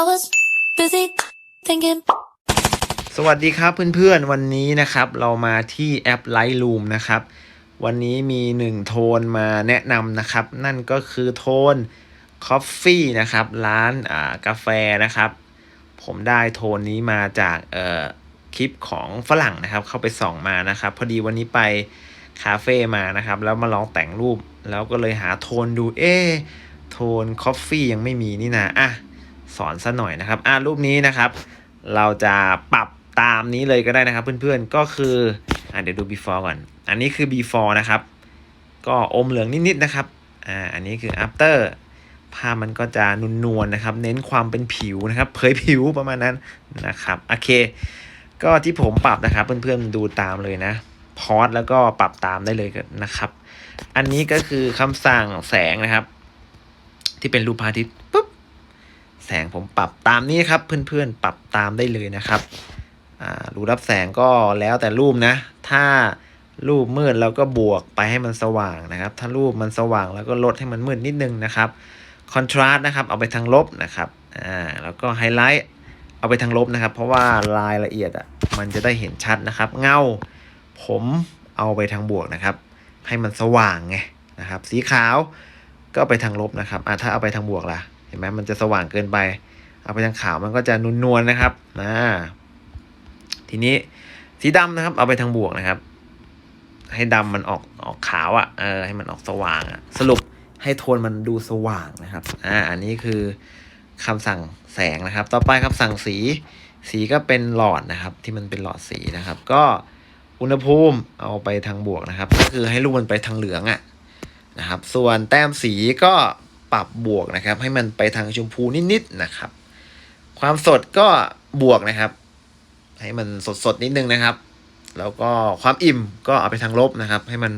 I was busy thinking. สวัสดีครับเพื่อนๆ วันนี้นะครับเรามาที่แอป Lightroom นะครับ วันนี้มีหนึ่งโทนมาแนะนำนะครับ นั่นก็คือโทน Coffee นะครับ ร้านอ่ากาแฟนะครับ ผมได้โทนนี้มาจากเอ่อคลิปของฝรั่งนะครับ เข้าไปส่องมานะครับ พอดีวันนี้ไปคาเฟ่มานะครับ แล้วมาลองแต่งรูป แล้วก็เลยหาโทนดูเอ๊โทน Coffee ยังไม่มีนี่นะอะ สอนซะหน่อยนะครับอะรูปนี้นะครับ เราจะปรับตามนี้เลยก็ได้นะครับเพื่อนๆก็คืออะเดี๋ยวดู before ก่อน อันนี้คือ before นะครับ ก็อมเหลืองนิดๆนะครับอ่าอันนี้คือ after ภาพมันก็จะนุนนวลนะครับ เน้นความเป็นผิวนะครับ เผยผิวประมาณนั้นนะครับโอเค ก็ที่ผมปรับนะครับเพื่อนๆดูตามเลยนะพอสแล้วก็ปรับตามได้เลยนะครับ อันนี้ก็คือคำสั่งแสงนะครับ ที่เป็นรูปพระอาทิตย์ แสงผมปรับตามนี้ครับ เพื่อนๆ ปรับตามได้เลยนะครับรูรับแสงก็แล้วแต่รูปนะ ถ้ารูปมืดเราก็บวกไปให้มันสว่างนะครับ ถ้ารูปมันสว่างแล้วก็ลดให้มันมืดนิดนึงนะครับคอนทราสต์นะครับเอาไปทางลบนะครับอ่าแล้วก็ไฮไลท์เอาไปทางลบนะครับ เพราะว่ารายละเอียดอะมันจะได้เห็นชัดนะครับ เงาผมเอาไปทางบวกนะครับ ให้มันสว่างไงนะครับ สีขาวก็ไปทางลบนะครับอ่าถ้าเอาไปทางบวกล่ะ ห็นไหมมันจะสว่างเกินไป เอาไปทางขาวมันก็จะนวลๆนะครับอ่าทีนี้สีดำนะครับ เอาไปทางบวกนะครับ ให้ดำมันออกออกขาวอะ่ะเออให้มันออกสว่างอะ่ะ สรุปให้โทนมันดูสว่างนะครับ อ่า อันนี้คือคำสั่งแสงนะครับ ต่อไปคำสั่งสี สีก็เป็นหลอดนะครับ ที่มันเป็นหลอดสีนะครับ ก็อุณหภูมิเอาไปทางบวกนะครับ ก็คือให้รูปมันไปทางเหลืองอะ่ะนะครับ ส่วนแต้มสีก็ ปรับบวกนะครับ ให้มันไปทางชมพูนิดๆนะครับ ความสดก็บวกนะครับ ให้มันสดๆนิดนึงนะครับ แล้วก็ความอิ่มก็เอาไปทางลบนะครับ ให้มัน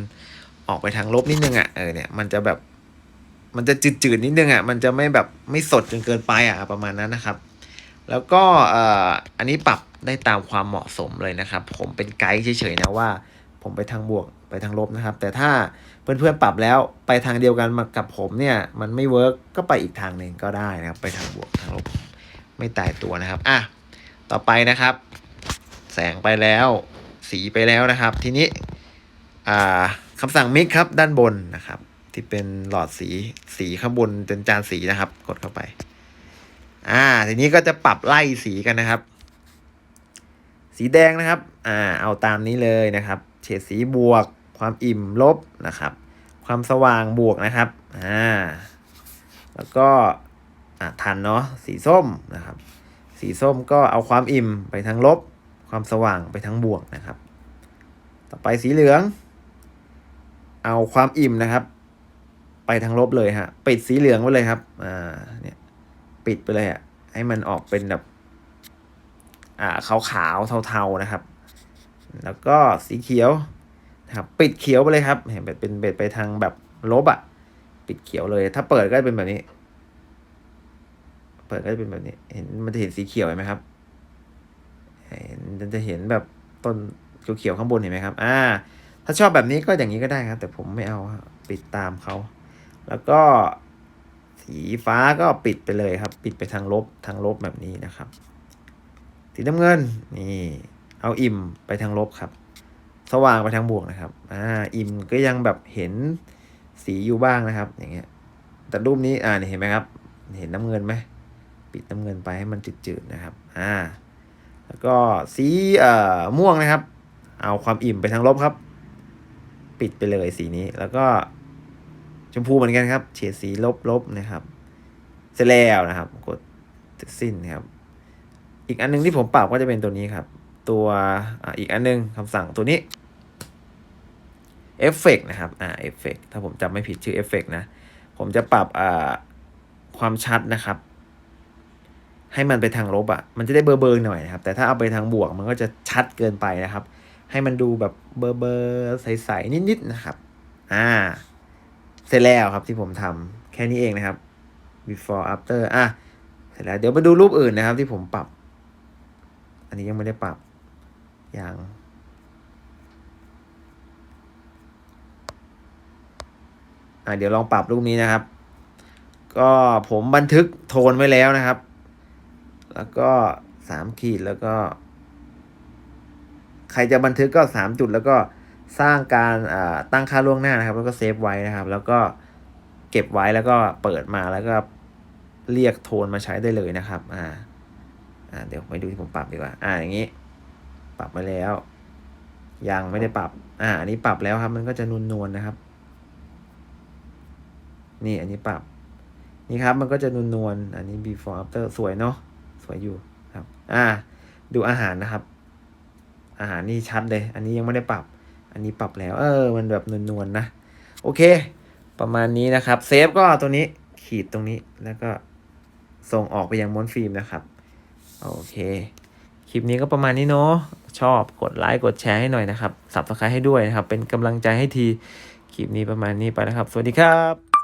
ออกไปทางลบนิดนึงอะเออเนี่ยมันจะแบบมันจะจืดๆนิดนึงอะมันจะไม่แบบไม่สดจนเกินไปอะประมาณนั้นนะครับ แล้วก็เอ่ออันนี้ปรับได้ตามความเหมาะสมเลยนะครับ ผมเป็นไกด์เฉยๆนะว่า ผมไปทางบวกไปทางลบนะครับ แต่ถ้าเพื่อนๆปรับแล้วไปทางเดียวกันมากับผมเนี่ยมันไม่เวิร์กก็ไปอีกทางหนึ่งก็ได้นะครับ ไปทางบวกทางลบไม่ตายตัวนะครับอะต่อไปนะครับ แสงไปแล้วสีไปแล้วนะครับ ทีนี้อ่าคำสั่งมิกครับด้านบนนะครับ ที่เป็นหลอดสีสีข้างบนเป็นจานสีนะครับ กดเข้าไป อ่า ทีนี้ก็จะปรับไล่สีกันนะครับ สีแดงนะครับ อ่า เอาตามนี้เลยนะครับ เฉดสีบวก ความอิ่มลบนะครับ ความสว่างบวกนะครับอ่าแล้วก็อ่าทันเนาะสีส้มนะครับ สีส้มก็เอาความอิ่มไปทางลบ ความสว่างไปทางบวกนะครับ ต่อไปสีเหลือง เอาความอิ่มนะครับ ไปทางลบเลยฮะปิดสีเหลืองไว้เลยครับอ่าเนี่ยปิดไปเลยอะให้มันออกเป็นแบบอ่าขาวขาวๆเทาๆนะครับ แล้วก็สีเขียวนะครับปิดเขียวไปเลยครับ เห็นเป็นเป็นเบ็ดไปทางแบบลบอะปิดเขียวเลย ถ้าเปิดก็จะเป็นแบบนี้ เปิดก็จะเป็นแบบนี้ เห็นมันจะเห็นสีเขียวเห็นไหมครับเห็นมันจะเห็นแบบต้นเขียวๆข้างบนเห็นไหมครับ อ่า ถ้าชอบแบบนี้ก็อย่างนี้ก็ได้ครับ แต่ผมไม่เอาปิดตามเขา แล้วก็สีฟ้าก็ปิดไปเลยครับ ปิดไปทางลบทางลบแบบนี้นะครับ สีน้ำเงินนี่ เอาอิ่มไปทางลบครับ สว่างไปทางบวกนะครับ อ่า อิ่มก็ยังแบบเห็นสีอยู่บ้างนะครับ อย่างเงี้ย แต่รูปนี้ อ่าเห็นไหมครับ เห็นน้ำเงินไหม ปิดน้ำเงินไปให้มันจืดๆนะครับ อ่า แล้วก็สีเอ่อม่วงนะครับ เอาความอิ่มไปทางลบครับ ปิดไปเลยสีนี้ แล้วก็ชมพูเหมือนกันครับ เฉดสีลบๆนะครับ เสร็จแล้วนะครับ กดสิ้นนะครับ อีกอันหนึงที่ผมปรับก็จะเป็นตัวนี้ครับ ตัวออีกอันหนึงคำสั่งตัวนี้เอฟเฟกนะครับอ่าเอฟเฟกถ้าผมจำไม่ผิดชื่อเอฟเฟกนะ ผมจะปรับอ่าความชัดนะครับ ให้มันไปทางลบอะ่ะ มันจะได้เบอร์เบอร์หน่อยนะครับ แต่ถ้าเอาไปทางบวกมันก็จะชัดเกินไปนะครับ ให้มันดูแบบเบอร์เบอร์ใสๆนิดๆนะครับอ่าเสร็จแล้วครับที่ผมทำแค่นี้เองนะครับ before after อะเสร็จแล้วเดี๋ยวมาดูรูปอื่นนะครับ ที่ผมปรับ อันนี้ยังไม่ได้ปรับ อย่าง อะเดี๋ยวลองปรับรูปนี้นะครับ ก็ผมบันทึกโทนไว้แล้วนะครับ แล้วก็สามขีดแล้วก็ ใครจะบันทึกก็สามจุดแล้วก็สร้างการอ่าตั้งค่าล่วงหน้านะครับ แล้วก็เซฟไว้นะครับ แล้วก็เก็บไว้แล้วก็เปิดมาแล้วก็เรียกโทนมาใช้ได้เลยนะครับ อ่า อ่า เดี๋ยวไปดูที่ผมปรับดีกว่า อ่า อย่างนี้ ปรับไปแล้ว ยังไม่ได้ปรับ อ่า อันนี้ปรับแล้วครับ มันก็จะนูนๆนนะครับ นี่ อันนี้ปรับ นี่ครับ มันก็จะนวลๆอันนี้ before after สวยเนาะ สวยอยู่ครับ อ่า ดูอาหารนะครับ อาหารนี่ชัดเลย อันนี้ยังไม่ได้ปรับ อันนี้ปรับแล้ว เออ มันแบบนวลๆนะ โอเค ประมาณนี้นะครับ เซฟก็ตัวนี้ ขีดตรงนี้ แล้วก็ส่งออกไปยังม้วนฟิล์มนะครับ โอเค คลิปนี้ก็ประมาณนี้เนาะ ชอบ กดไลค์ กดแชร์ให้หน่อยนะครับสับสไครให้ด้วยนะครับ เป็นกำลังใจให้ที คลิปนี้ประมาณนี้ไปนะครับ สวัสดีครับ